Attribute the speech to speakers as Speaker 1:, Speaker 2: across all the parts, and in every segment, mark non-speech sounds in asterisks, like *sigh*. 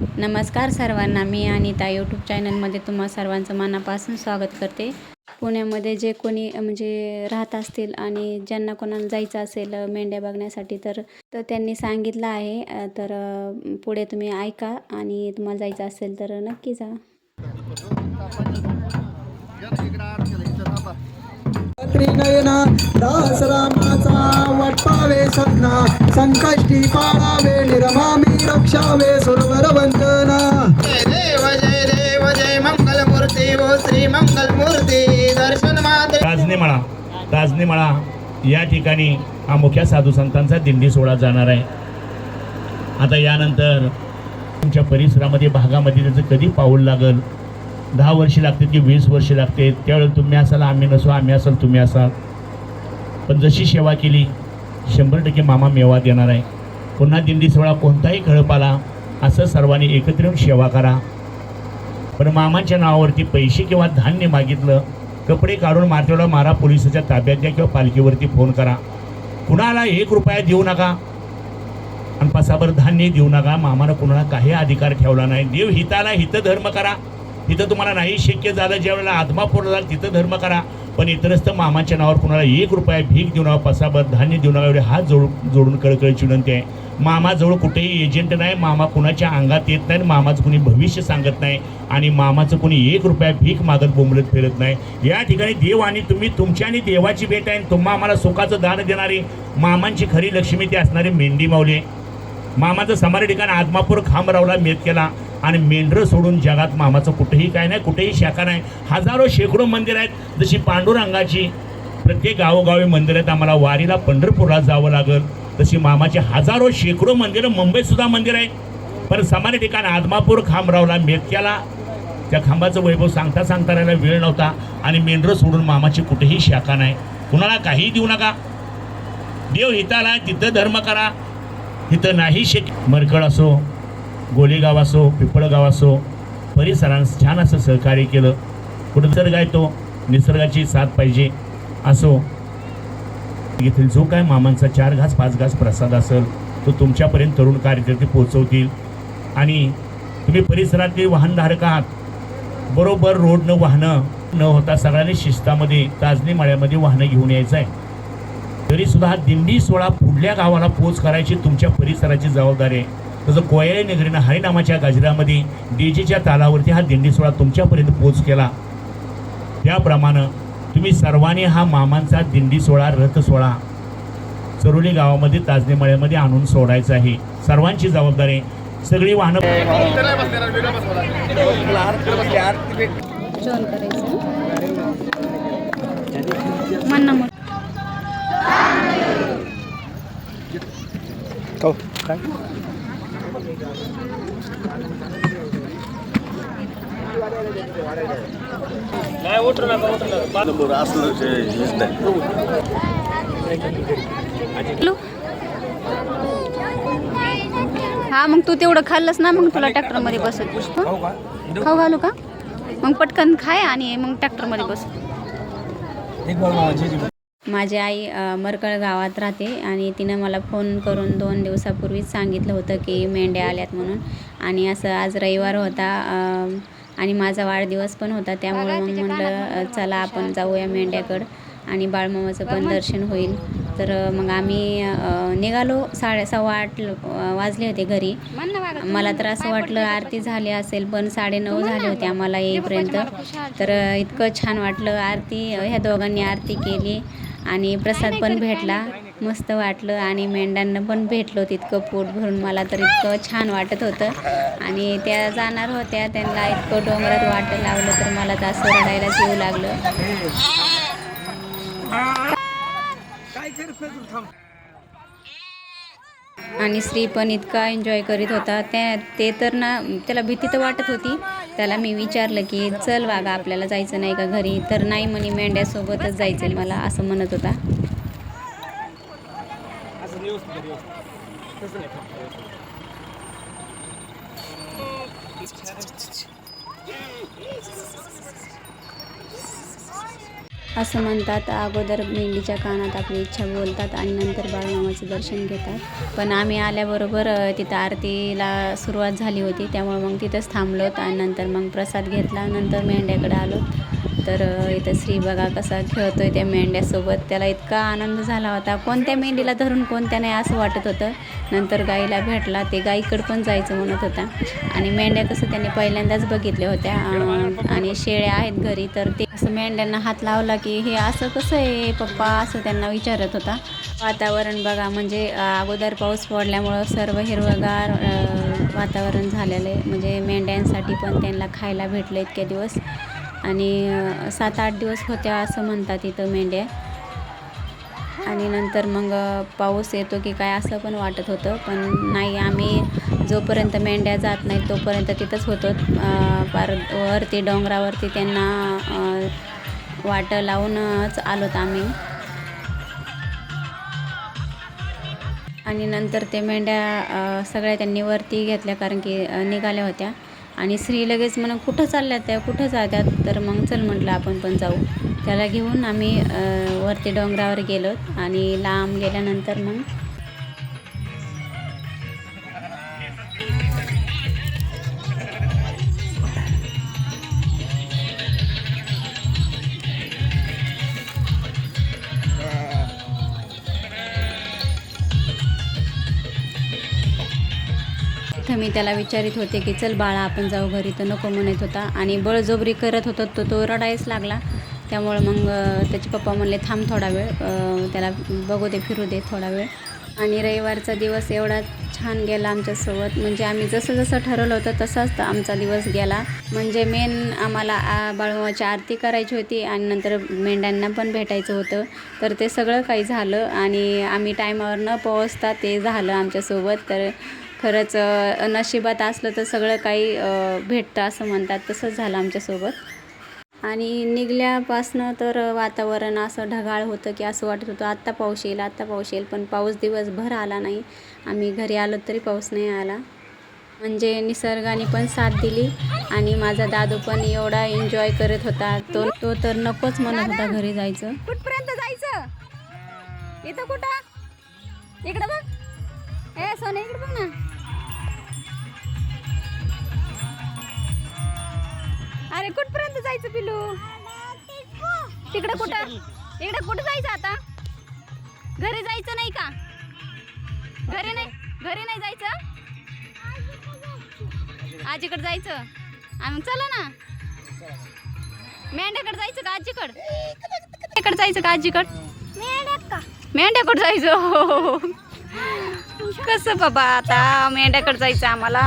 Speaker 1: नमस्कार सर्वांना. मी अनिता यूट्यूब चॅनलमध्ये तुम्हा सर्वांचं मनापासून स्वागत करते. पुण्यामध्ये जे कोणी म्हणजे राहत असतील आणि ज्यांना कोणाला जायचं असेल मेंढ्या बघण्यासाठी तर तर त्यांनी सांगितलं आहे. तर पुढे तुम्ही ऐका आणि तुम्हाला जायचं असेल तर नक्की जा.
Speaker 2: दास रामाचा वाटपावे सपना संकष्टी पाळावे निर्मामी रक्षावे सुरवर वंदना
Speaker 3: जय देव जय देव जय मंगल मूर्ती ओ श्री मंगल मूर्ती दर्शन मात्र
Speaker 4: राजनेमाळा राजनेमाळा या ठिकाणी हा मुख्य साधू संतांचा दिंडी सोहळा जाणार आहे. आता यानंतर तुमच्या परिसरामध्ये भागामध्ये त्याचं कधी पाऊल लागल? दहा वर्षे लागतील की वीस वर्षे लागते त्यावेळेला तुम्ही असाल आम्ही नसू आम्ही असाल तुम्ही असाल. पण जशी सेवा केली शंभर टक्के मामा मेवा देणार आहे. पुन्हा दिंडी सोहळा कोणताही खळप आला असं सर्वांनी एकत्र येऊन सेवा करा. पण मामांच्या नावावरती पैसे किंवा धान्य मागितलं कपडे काढून मातेला मारा पोलिसाच्या ताब्यात द्या किंवा पालखीवरती फोन करा. कुणाला एक रुपया देऊ नका. आणि धान्य देऊ नका. मामानं कुणाला काही अधिकार ठेवला नाही. देव हिताला हित धर्म करा. तिथं तुम्हाला नाही शक्य झालं. ज्यावेळेला आत्मा झाला तिथं धर्म करा. पण इतरच तर मामाच्या नावावर कुणाला एक रुपया भीक देऊ नका पसाभर धान्य देऊ नका एवढे हात जोडून जोडून कळकळीची विनंती आहे मामाजवळ कुठेही एजंट नाही मामा कुणाच्या अंगात येत नाही आणि मामाचं कुणी भविष्य सांगत नाही आणि मामाचं कुणी एक रुपया भीक मागत बोंबलत फिरत नाही. या ठिकाणी देव आणि तुम्ही तुमच्या आणि देवाची भेट आहे आणि तुम्हा आम्हाला सुखाचं दान देणारी मामांची खरी लक्ष्मी ती असणारी मेंढी माऊली मामाचं समारे ठिकाण आदमापूर खांबरावला मेद केला. आणि मेंढरं सोडून जगात मामाचं कुठेही काय नाही कुठेही शाखा नाही. हजारो शेकडो मंदिर आहेत. जशी पांडुरंगाची प्रत्येक गावोगावी मंदिर आहेत आम्हाला वारीला पंढरपूरला जावं लागल. तशी मामाची हजारो शेकडो मंदिरं मुंबईतसुद्धा मंदिर आहे पण सामान्य ठिकाण आदमापूर खांबरावला मेद त्या खांबाचं वैभव सांगता सांगता राहायला वेळ नव्हता. आणि मेंढरं सोडून मामाची कुठेही शाखा नाही. कुणाला काहीही देऊ नका. देव हिताला तिथं धर्म करा. इथं नाही शेक मरकळ असो. गोलेगाव असो पिंपळगाव असो परिसरांस छान असं सहकार्य केलं. कुठं निसर्ग आहे तो? निसर्गाची साथ पाहिजे असो. येथील जो काय मामांचा चार घास पाच घास प्रसाद असेल तो तुमच्यापर्यंत तरुण कार्यकर्ते पोहोचवतील. आणि तुम्ही परिसरातले वाहनधारक आहात. बरोबर रोडनं वाहनं न होता सगळ्यांनी शिस्तामध्ये ताजनी माळ्यामध्ये वाहनं घेऊन यायचं आहे तरीसुद्धा हा दिंडी सोहळा पुढल्या गावाला पोच करायची तुमच्या परिसराची जबाबदारी आहे. तसं कोयाळे नगरीनं हरिनामाच्या गाजऱ्यामध्ये डीजेच्या तालावरती हा दिंडी सोहळा तुमच्यापर्यंत पोच केला. त्याप्रमाणे तुम्ही सर्वांनी हा मामांचा दिंडी सोहळा रथ सोहळा चरोली गावामध्ये ताजने मळ्यामध्ये आणून सोडायचा आहे. सर्वांची जबाबदारी सगळी वाहनं
Speaker 1: हा मग तू तेवढं खाल्लंस ना मग तुला ट्रॅक्टरमध्ये बसत हं? खाऊ घालू का? मग पटकन खाय आणि मग ट्रॅक्टरमध्ये बस. माझी आई मरकळ गावात राहते आणि तिनं मला फोन करून दोन दिवसापूर्वीच सांगितलं होतं की मेंढ्या आल्यात म्हणून. आणि असं आज रविवार होता आणि माझा वाढदिवस पण होता त्यामुळे मग म्हणलं चला आपण जाऊया मेंढ्याकडं आणि बाळमामाचं पण दर्शन होईल. तर मग आम्ही निघालो साडे सव्वा आठ वाजले होते घरी. मला तर असं वाटलं आरती झाली असेल पण साडेनऊ झाले होते आम्हाला येईपर्यंत. तर इतकं छान वाटलं आरती ह्या दोघांनी आरती केली. आणि प्रसाद पण भेटला. मस्त वाटलं आणि मेंढ्यांना पण भेटलो तितकं पोट भरून. मला तर इतकं छान वाटत होतं. आणि त्या जाणार होत्या त्यांना इतकं डोंगरात वाट लावलं तर मला तर असं रडायलाच येऊ लागलं. आणि श्री पण इतका एन्जॉय करीत होता. त्या ते तर ना त्याला भीती तर वाटत होती. त्याला मी विचारलं की चल वागा आपल्याला जायचं नाही का घरी? तर नाही म्हणे मेंढ्यासोबतच जायचं मला असं म्हणत होता. असं म्हणतात अगोदर मेंढीच्या कानात आपली इच्छा बोलतात आणि नंतर बाळूमामाचं दर्शन घेतात. पण आम्ही आल्याबरोबर तिथं आरतीला सुरुवात झाली होती. त्यामुळे मग तिथंच थांबलोत आणि नंतर मग प्रसाद घेतला. नंतर मेंढ्याकडे आलो तर इथं श्री बघा कसा खेळतोय त्या मेंढ्यासोबत. त्याला इतका आनंद झाला होता. कोणत्या मेंढीला धरून कोणत्या नाही असं वाटत होतं. नंतर गाईला भेटला. ते गाईकडं पण जायचं म्हणत होता. आणि मेंढ्या कसं त्याने पहिल्यांदाच बघितल्या होत्या. आणि शेळ्या आहेत घरी. तर ते असं मेंढ्यांना हात लावला की हे असं कसं आहे पप्पा? असं त्यांना विचारत होता. वातावरण बघा म्हणजे अगोदर पाऊस पडल्यामुळं सर्व हिरवगार वातावरण झालेलं आहे. म्हणजे मेंढ्यांसाठी पण त्यांना खायला भेटलं इतके दिवस. आणि सात आठ दिवस होत्या असं म्हणतात इथं मेंढ्या. आणि नंतर मग पाऊस येतो की काय असं पण वाटत होतं. पण नाही आम्ही जोपर्यंत मेंढ्या जात नाही तोपर्यंत तिथंच होतो. पार वरती डोंगरावरती त्यांना वाटं लावूनच आलोत आम्ही. आणि नंतर ते मेंढ्या सगळ्या त्यांनी वरती घेतल्या कारण की निघाल्या होत्या. आणि स्त्री लगेच म्हणून कुठं चालल्या त्या? कुठं जात्यात तर मग चल म्हटलं आपण पण जाऊ. त्याला घेऊन आम्ही वरती डोंगरावर गेलो आणि लांब गेल्यानंतर मग तर मी त्याला विचारित होते की चल बाळा आपण जाऊ घरी तर नको म्हणत होता. आणि बळजबरी करत होता तो तो रडायच लागला. त्यामुळं मग त्याचे पप्पा म्हणले थांब थोडा वेळ त्याला बघू दे फिरू दे थोडा वेळ. आणि रविवारचा दिवस एवढा छान गेला आमच्यासोबत. म्हणजे आम्ही जसं जसं ठरवलं होतं तसाच आमचा दिवस गेला. म्हणजे मेन आम्हाला आ, बाळूमाची आरती करायची होती आणि नंतर मेंढ्यांना पण भेटायचं होतं. तर ते सगळं काही झालं आणि आम्ही टायमावर न पोहोचता ते झालं आमच्यासोबत. तर खरंच नशिबात असलं तर सगळं काही भेटतं असं म्हणतात. तसंच झालं आमच्यासोबत. आणि निघल्यापासनं तर वातावरण असं ढगाळ होतं की असं वाटत होतं आत्ता पाऊस येईल आत्ता पाऊस येईल. पण पाऊस दिवसभर आला नाही. आम्ही घरी आलो तरी पाऊस नाही आला. म्हणजे निसर्गाने पण साथ दिली आणि माझा दादू पण एवढा एन्जॉय करत होता. तो तो तर नकोच म्हणत होता घरी जायचं.
Speaker 5: कुठपर्यंत जायचं? इथं कुठं? इकडं बघ. ए सोने इकडं बघ ना. अरे कुठपर्यंत जायचं पिलू तिकडं कुठं? इकडे कुठं जायचं आता? घरी जायचं नाही का? घरी नाही घरी नाही जायचं? आजीकडे जायचं? आम्ही चला ना. मेंढ्याकडे जायचं का आजीकडे? इकडे जायचं का आजीकडे? मेंढ्याकडे जायचं. *laughs* कसं बाबा आता? मेंढ्याकडे जायचं आम्हाला.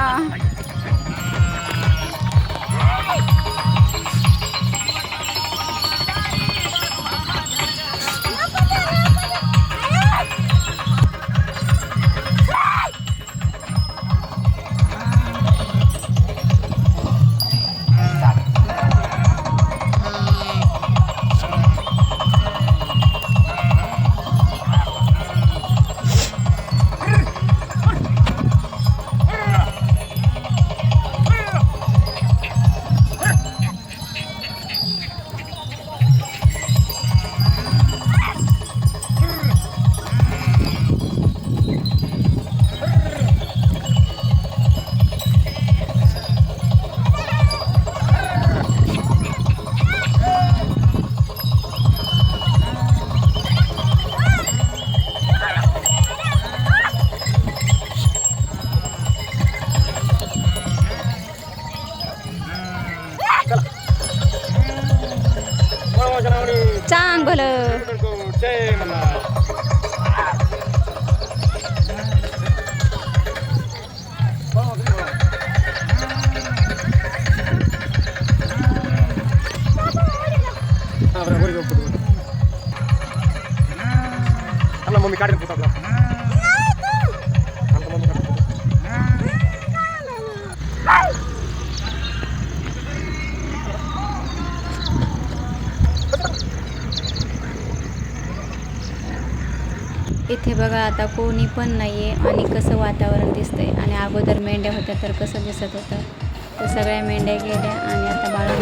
Speaker 1: इथे बघा आता कोणी पण नाही आहे आणि कसं वातावरण दिसतंय. आणि अगोदर मेंढ्या होत्या तर कसं दिसत होतं? तर सगळ्या मेंढ्या गेल्या आणि आता बाळा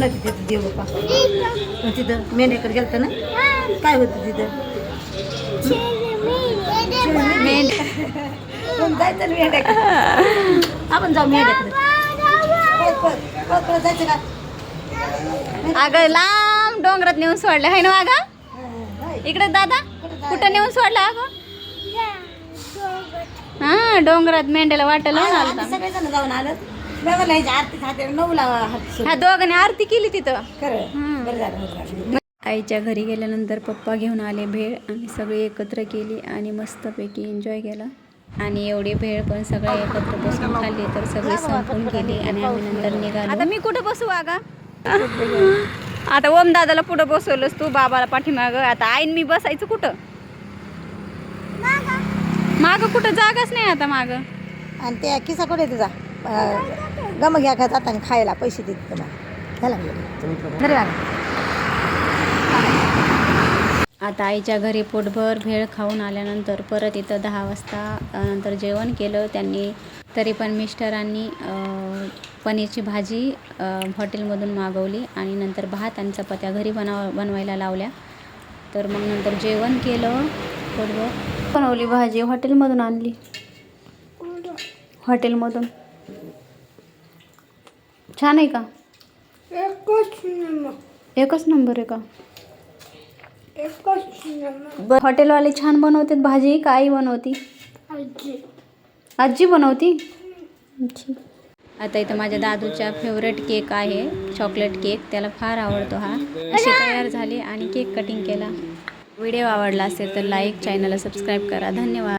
Speaker 6: होती तिथं देव बाप्पा तिथं मेंढ्याकडे गेलतं ना? काय होतं तिथं? मेंढ्या. मग जायचं ना मेंढ्याकडे. आपण जाऊ मेंढ्याकडे. जायचं का?
Speaker 5: अगं लांब डोंगरात नेऊन सोडलं. आहे ना वागा इकडे दादा कुठं नेऊन सोडलं अगं? हा डोंगरात मेंढ्याला वाटलं
Speaker 6: जाऊन आलं. बघा ह्याच्या आरती खाते नऊला हात
Speaker 5: ह्या दोघांनी आरती केली तिथं?
Speaker 6: खरं बरं झालं बरं झालं.
Speaker 1: आईच्या घरी गेल्यानंतर पप्पा घेऊन आले भेळ आणि सगळी एकत्र केली आणि मस्तपैकी एन्जॉय केला. आणि एवढी भेळ पण सगळे एकत्र बसून खाल्ली तर सगळी संपून गेली आणि आम्ही नंतर निघालो.
Speaker 5: आता मी कुठं बसू वागा आता ओम दादाला पुढं बसवलंस तू बाबाला पाठीमाग. आता आईन मी बसायचं कुठं? माग. कुठं? जागाच नाही आता माग.
Speaker 6: आणि त्या किसा कुठे तुझा? गम घ्या का जाताना खायला पैसे देत तुम्हाला.
Speaker 1: आता आईच्या घरी पोटभर भेळ खाऊन आल्यानंतर परत इथं दहा वाजता नंतर जेवण केलं त्यांनी. तरी पण मिस्टरांनी पनीरची भाजी हॉटेलमधून मागवली आणि नंतर भात आणि चपात्या घरी बनव बनवायला लावल्या. तर मग नंतर जेवण केलं पोटभर. बनवली भाजी हॉटेलमधून आणली. हॉटेलमधून. छान आहे का? एकच नंबर. आहे का? ब- हॉटेलवाले छान बनवतात भाजी का आई बनवती? आजी. बनवती? अच्छा. आता इथं माझ्या दादूच्या फेवरेट केक आहे चॉकलेट केक त्याला फार आवडतो हा. अशी तयार झाली आणि केक कटिंग केला. व्हिडिओ आवडला असेल तर लाईक चॅनलला सबस्क्राईब करा. धन्यवाद.